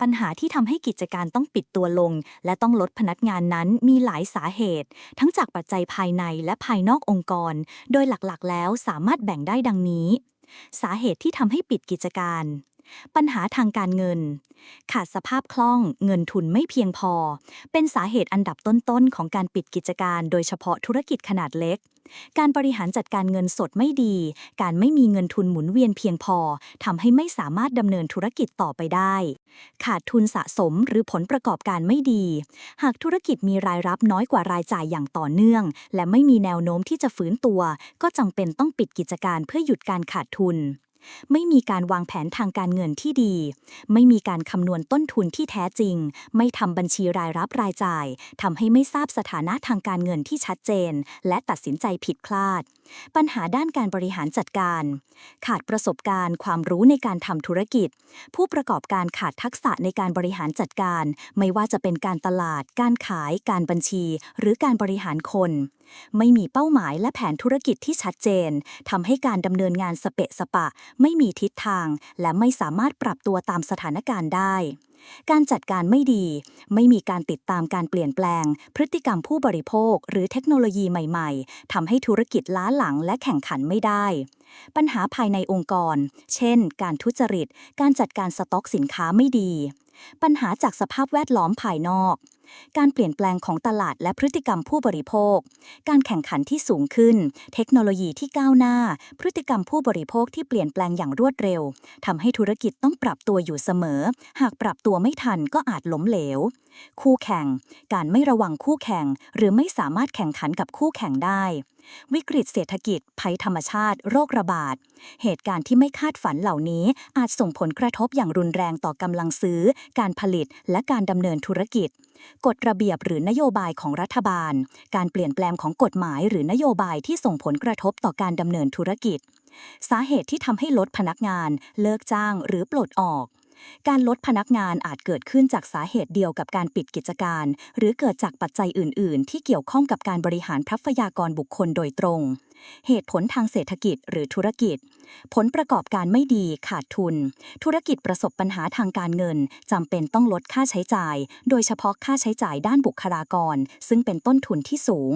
ปัญหาที่ทำให้กิจการต้องปิดตัวลง และต้องลดพนักงานนั้นมีหลายสาเหตุ ทั้งจากปัจจัยภายในและภายนอกองค์กร โดยหลักๆ แล้วสามารถแบ่งได้ดังนี้ สาเหตุที่ทำให้ปิดกิจการ ปัญหาทางการเงิน ขาดสภาพคล่องเงินทุนไม่เพียงพอ เป็นสาเหตุอันดับต้นๆ ของการปิดกิจการ โดยเฉพาะธุรกิจขนาดเล็ก การบริหารจัดการเงินสดไม่ดี การไม่มีเงินทุนหมุนเวียนเพียงพอทำให้ไม่สามารถดำเนินธุรกิจต่อไปได้ ขาดทุนสะสมหรือผลประกอบการไม่ดี หากธุรกิจมีรายรับน้อยกว่ารายจ่ายอย่างต่อเนื่อง และไม่มีแนวโน้มที่จะฟื้นตัว ก็จำเป็นต้องปิดกิจการเพื่อหยุดการขาดทุน ไม่มีการวางแผนทางการเงินที่ดี ไม่มีการคำนวณต้นทุนที่แท้จริง ไม่ทำบัญชีรายรับรายจ่ายทำให้ไม่ทราบสถานะทางการเงินที่ชัดเจน และตัดสินใจผิดพลาดปัญหาด้านการบริหารจัดการ ขาดประสบการณ์ ความรู้ในการทำธุรกิจ ผู้ประกอบการขาดทักษะในการบริหารจัดการ ไม่ว่าจะเป็นการตลาด การขาย การบัญชี หรือการบริหารคน ไม่มีเป้าหมายและแผนธุรกิจที่ชัดเจนทำให้การดำเนินงานสเปะสปะ ไม่มีทิศทาง และไม่สามารถปรับตัวตามสถานการณ์ได้ การจัดการไม่ดี ไม่มีการติดตามการเปลี่ยนแปลง พฤติกรรมผู้บริโภค หรือเทคโนโลยีใหม่ๆทำให้ธุรกิจล้าหลังและแข่งขันไม่ได้ ปัญหาภายในองค์กร เช่น การทุจริต การจัดการสต็อกสินค้าไม่ดี ปัญหาจากสภาพแวดล้อมภายนอก การเปลี่ยนแปลงของตลาดและพฤติกรรมผู้บริโภค การแข่งขันที่สูงขึ้น เทคโนโลยีที่ก้าวหน้า พฤติกรรมผู้บริโภคที่เปลี่ยนแปลงอย่างรวดเร็วทำให้ธุรกิจต้องปรับตัวอยู่เสมอ หากปรับตัวไม่ทันก็อาจล้มเหลว คู่แข่ง การไม่ระวังคู่แข่ง หรือไม่สามารถแข่งขันกับคู่แข่งได้ วิกฤตเศรษฐกิจ ภัยธรรมชาติ โรคระบาด เหตุการณ์ที่ไม่คาดฝันเหล่านี้ อาจส่งผลกระทบอย่างรุนแรงต่อกำลังซื้อ การผลิต และการดำเนินธุรกิจ กฎระเบียบหรือนโยบายของรัฐบาล การเปลี่ยนแปลงของกฎหมายหรือนโยบายที่ส่งผลกระทบต่อการดำเนินธุรกิจ สาเหตุที่ทำให้ลดพนักงาน เลิกจ้าง หรือปลดออก การลดพนักงานอาจเกิดขึ้นจากสาเหตุเดียวกับการปิดกิจการ หรือเกิดจากปัจจัยอื่น ๆ ที่เกี่ยวข้องกับการบริหารทรัพยากรบุคคลโดยตรงเหตุผลทางเศรษฐกิจหรือธุรกิจ ผลประกอบการไม่ดีขาดทุน ธุรกิจประสบปัญหาทางการเงินจำเป็นต้องลดค่าใช้จ่าย โดยเฉพาะค่าใช้จ่ายด้านบุคลากร ซึ่งเป็นต้นทุนที่สูง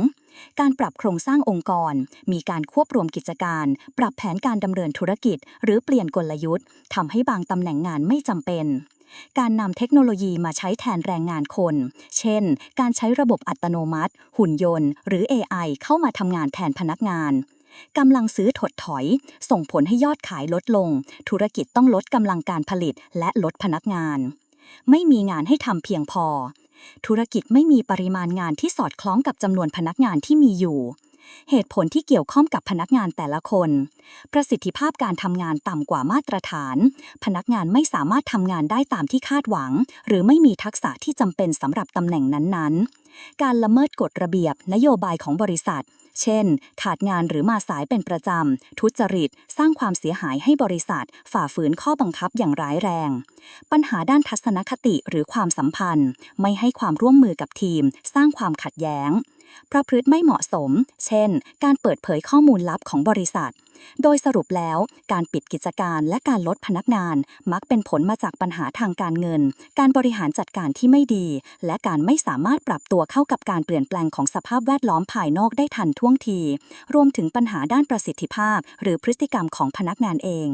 การปรับโครงสร้างองค์กร มีการควบรวมกิจการ ปรับแผนการดำเนินธุรกิจ หรือเปลี่ยนกลยุทธ์ทำให้บางตำแหน่งงานไม่จำเป็น การนำเทคโนโลยีมาใช้แทนแรงงานคน เช่น การใช้ระบบอัตโนมัติ หุ่นยนต์ หรือ AI เข้ามาทำงานแทนพนักงานกำลังซื้อถดถอย ส่งผลให้ยอดขายลดลง ธุรกิจต้องลดกำลังการผลิตและลดพนักงาน ไม่มีงานให้ทำเพียงพอ ธุรกิจไม่มีปริมาณงานที่สอดคล้องกับจำนวนพนักงานที่มีอยู่ เหตุผลที่เกี่ยวข้องกับพนักงานแต่ละคน ประสิทธิภาพการทำงานต่ำกว่ามาตรฐาน พนักงานไม่สามารถทำงานได้ตามที่คาดหวัง หรือไม่มีทักษะที่จำเป็นสำหรับตำแหน่งนั้นๆ การละเมิดกฎระเบียบ นโยบายของบริษัท เช่น ขาดงานหรือมาสายเป็นประจำ ทุจริต สร้างความเสียหายให้บริษัท ฝ่าฝืนข้อบังคับอย่างร้ายแรง ปัญหาด้านทัศนคติหรือความสัมพันธ์ ไม่ให้ความร่วมมือกับทีม สร้างความขัดแย้ง ประพฤติไม่เหมาะสม เช่น การเปิดเผยข้อมูลลับของบริษัท โดยสรุปแล้ว การปิดกิจการและการลดพนักงาน มักเป็นผลมาจากปัญหาทางการเงิน การบริหารจัดการที่ไม่ดี และการไม่สามารถปรับตัวเข้ากับการเปลี่ยนแปลงของสภาพแวดล้อมภายนอกได้ทันท่วงที รวมถึงปัญหาด้านประสิทธิภาพ หรือพฤติกรรมของพนักงานเอง